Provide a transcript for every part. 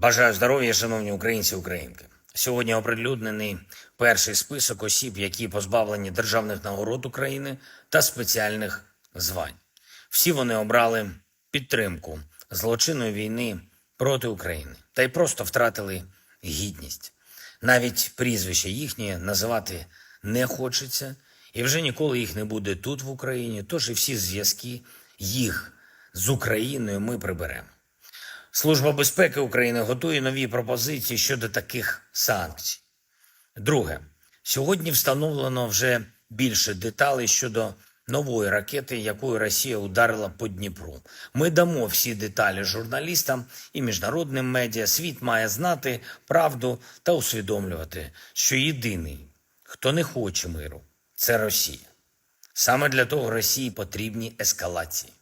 Бажаю здоров'я, шановні українці українки. Сьогодні оприлюднений перший список осіб, які позбавлені державних нагород України та спеціальних звань. Всі вони обрали підтримку злочинної війни проти України та й просто втратили гідність. Навіть прізвища їхні називати не хочеться, і вже ніколи їх не буде тут, в Україні. Тож і всі зв'язки їх з Україною ми приберемо. Служба безпеки України готує нові пропозиції щодо таких санкцій. Друге, сьогодні встановлено вже більше деталей щодо нової ракети, якою Росія ударила по Дніпру. Ми дамо всі деталі журналістам і міжнародним медіа. Світ має знати правду та усвідомлювати, що єдиний, хто не хоче миру, це Росія. Саме для того Росії потрібні ескалації.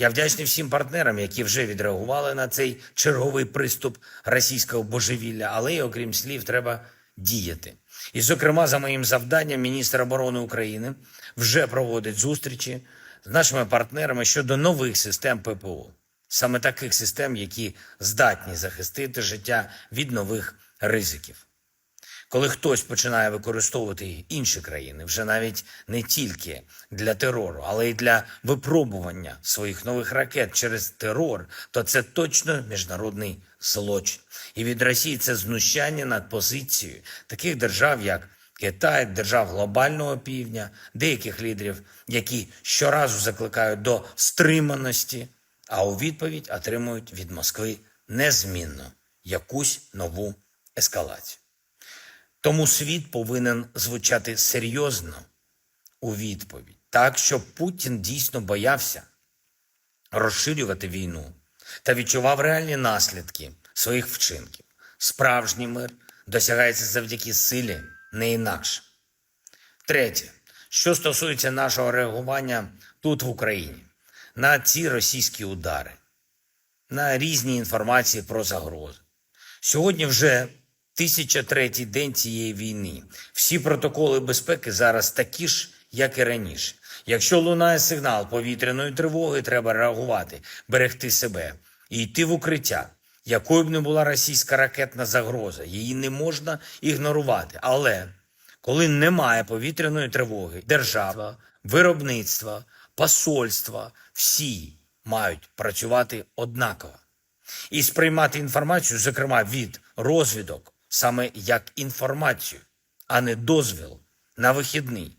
Я вдячний всім партнерам, які вже відреагували на цей черговий приступ російського божевілля, але й окрім слів, треба діяти. І, зокрема, за моїм завданням, міністр оборони України вже проводить зустрічі з нашими партнерами щодо нових систем ППО, саме таких систем, які здатні захистити життя від нових ризиків. Коли хтось починає використовувати інші країни, вже навіть не тільки для терору, але й для випробування своїх нових ракет через терор, то це точно міжнародний злочин. І від Росії це знущання над позицією таких держав, як Китай, держав глобального півдня, деяких лідерів, які щоразу закликають до стриманості, а у відповідь отримують від Москви незмінно якусь нову ескалацію. Тому світ повинен звучати серйозно у відповідь, так щоб Путін дійсно боявся розширювати війну та відчував реальні наслідки своїх вчинків. Справжній мир досягається завдяки силі, не інакше. Третє, що стосується нашого реагування тут в Україні на ці російські удари, на різні інформації про загрози. Сьогодні вже 1003 день цієї війни. Всі протоколи безпеки зараз такі ж, як і раніше. Якщо лунає сигнал повітряної тривоги, треба реагувати, берегти себе і йти в укриття. Якою б не була російська ракетна загроза, її не можна ігнорувати. Але коли немає повітряної тривоги, держава, виробництво, посольства, всі мають працювати однаково і сприймати інформацію, зокрема від розвідок, саме як інформацію, а не дозвіл на вихідний.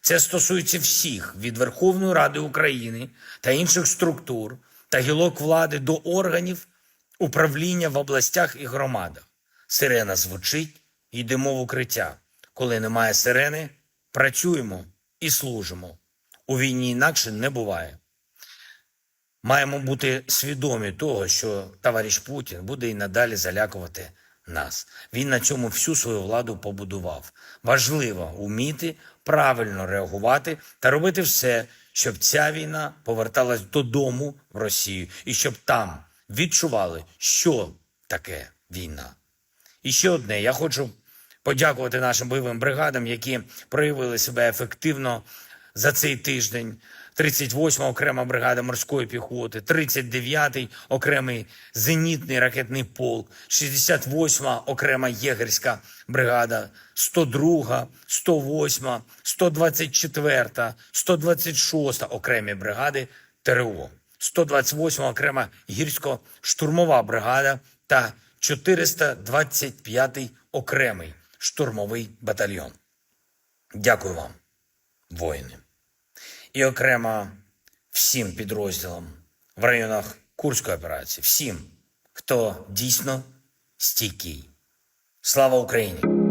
Це стосується всіх від Верховної Ради України та інших структур та гілок влади до органів управління в областях і громадах. Сирена звучить, йдемо в укриття. Коли немає сирени, працюємо і служимо. У війні інакше не буває. Маємо бути свідомі того, що товариш Путін буде і надалі залякувати нас. Він на цьому всю свою владу побудував. Важливо вміти правильно реагувати та робити все, щоб ця війна поверталась додому в Росію і щоб там відчували, що таке війна. І ще одне, я хочу подякувати нашим бойовим бригадам, які проявили себе ефективно за цей тиждень. 38-ма окрема бригада морської піхоти, 39-й окремий зенітний ракетний полк, 68-ма окрема єгерська бригада, 102-га, 108-ма, 124-та, 126-та окремі бригади ТРО, 128-ма окрема гірсько-штурмова бригада та 425-й окремий штурмовий батальйон. Дякую вам, воїни і окремо всім підрозділам в районах Курської операції, всім, хто дійсно стійкий. Слава Україні!